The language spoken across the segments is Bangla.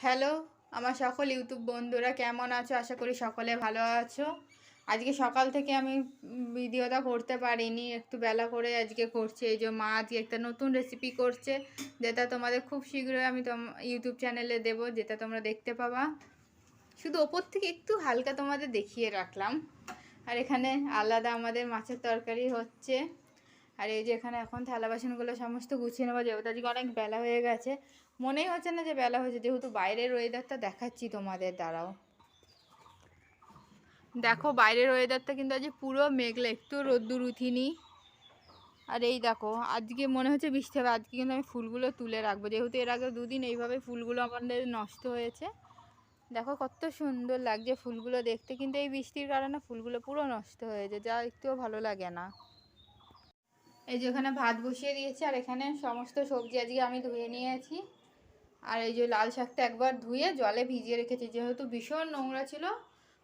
হ্যালো, আমার সকল ইউটিউব বন্ধুরা কেমন আছো? আশা করি সকলে ভালো আছো। আজকে সকাল থেকে আমি ভিডিওটা করতে পারিনি, একটু বেলা করে আজকে করছি। এই যে মা আজকে একটা নতুন রেসিপি করছে, যেটা তোমাদের খুব শীঘ্রই আমি ইউটিউব চ্যানেলে দেবো, যেটা তোমরা দেখতে পাবা। শুধু ওপর থেকে একটু হালকা তোমাদের দেখিয়ে রাখলাম। আর এখানে আলাদা আমাদের মাছের তরকারি হচ্ছে। আর এই যে এখানে এখন থালা বাসনগুলো সমস্ত গুছিয়ে নেব, যেহেতু আজকে অনেক বেলা হয়ে গেছে। মনেই হচ্ছে না যে বেলা হয়েছে, যেহেতু বাইরের ওয়েদারটা দেখাচ্ছি তোমাদের দ্বারাও দেখো, বাইরের ওয়েদারটা কিন্তু আজ পুরো মেঘলা, একটু রোদ্দুর উঠিনি। আর এই দেখো, আজকে মনে হচ্ছে বৃষ্টি হবে, আজকে কিন্তু আমি ফুলগুলো তুলে রাখব, যেহেতু এর আগে দুদিন এইভাবে ফুলগুলো আমাদের নষ্ট হয়েছে। দেখো, কত সুন্দর লাগছে ফুলগুলো দেখতে, কিন্তু এই বৃষ্টির কারণে ফুলগুলো পুরো নষ্ট হয়েছে যা একটুও ভালো লাগে না। এই যে ওখানে ভাত বসিয়ে দিয়েছি, আর এখানে সমস্ত সবজি আজকে আমি ধুয়ে নিয়েছি। আর এই যে লাল শাকটা একবার ধুয়ে জলে ভিজিয়ে রেখেছি, যেহেতু ভীষণ নোংরা ছিল,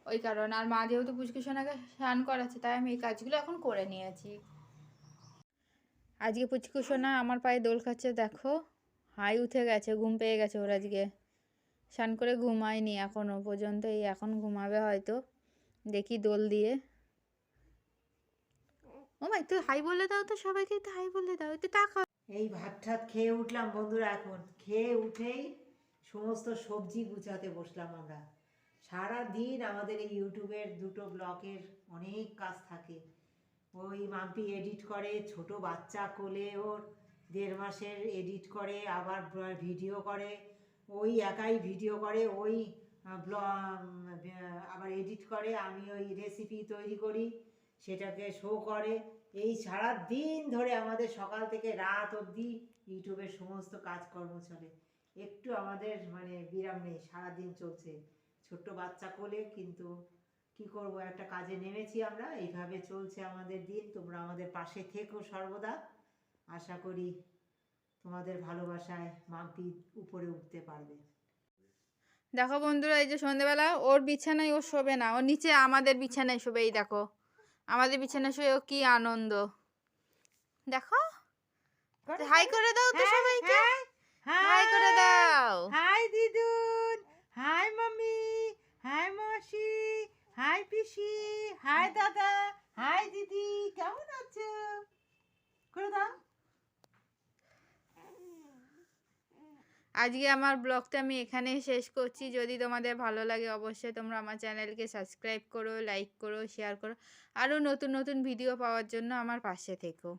ওই কারণে। আর মা যেহেতু পুচকুসোনাকে স্নান করাচ্ছে, তাই আমি এই কাজগুলো এখন করে নিয়েছি। আজকে পুচকুসোনা আমার পায়ে দোল খাচ্ছে, দেখো। হাই উঠে গেছে, ঘুম পেয়ে গেছে ওর আজকে। স্নান করে ঘুমায়নি এখনও পর্যন্ত এই এখন ঘুমাবে হয়তো। দেখি দোল দিয়ে। ও মা একটু হাই বলে দাও তো সবাইকে, একটু হাই বলে দাও, একটু টাকা। এই ভাত ঠাত খেয়ে উঠলাম বন্ধুরা এখন। খেয়ে উঠেই সমস্ত সবজি গুছাতে বসলাম আমরা। সারা দিন আমাদের এই ইউটিউবের দুটো ব্লকের অনেক কাজ থাকে। ওই মাম্পি এডিট করে, ছোট বাচ্চা কোলে ওর দেড় মাসের এডিট করে, আবার ভিডিও করে। ওই একাই ভিডিও করে, ওই ব্লগ আবার এডিট করে, আমি ওই রেসিপি তৈরি করি। সেটাকে শো করে। এই সারা দিন ধরে আমাদের সকাল থেকে রাত অবধি ইউটিউবের সমস্ত কাজকর্ম চলে। একটু আমাদের মানে বিরাম নেই, সারাদিন চলছে। ছোট্ট বাচ্চা কোলে, কিন্তু কি করব, একটা কাজে নেমেছি আমরা। এইভাবে চলছে আমাদের দিন। তোমরা আমাদের পাশে থেকো সর্বদা। আশা করি তোমাদের ভালোবাসায় মাম্পি উপরে উঠতে পারবে। দেখো বন্ধুরা, এই যে সন্ধেবেলা, ওর বিছানায় ও শোবে না। ও নিচে আমাদের বিছানায় শোবে, এই দেখো। আমাদের বিছানা শুয়ে ও কি আনন্দ? দেখো? হাই করে দাও তো সবাইকে। হাই করে দাও। হাই দিদুন হাই মাম্মি হাই মাসি হাই পিসি হাই দাদা হাই দিদি কেমন আছো করে দাও আজকে আমার ব্লগটা আমি এখানে শেষ করছি। যদি তোমাদের ভালো লাগে অবশ্যই তোমরা আমার চ্যানেলকে সাবস্ক্রাইব করো, লাইক করো, শেয়ার করো। আরও নতুন নতুন ভিডিও পাওয়ার জন্য আমার পাশে থেকো।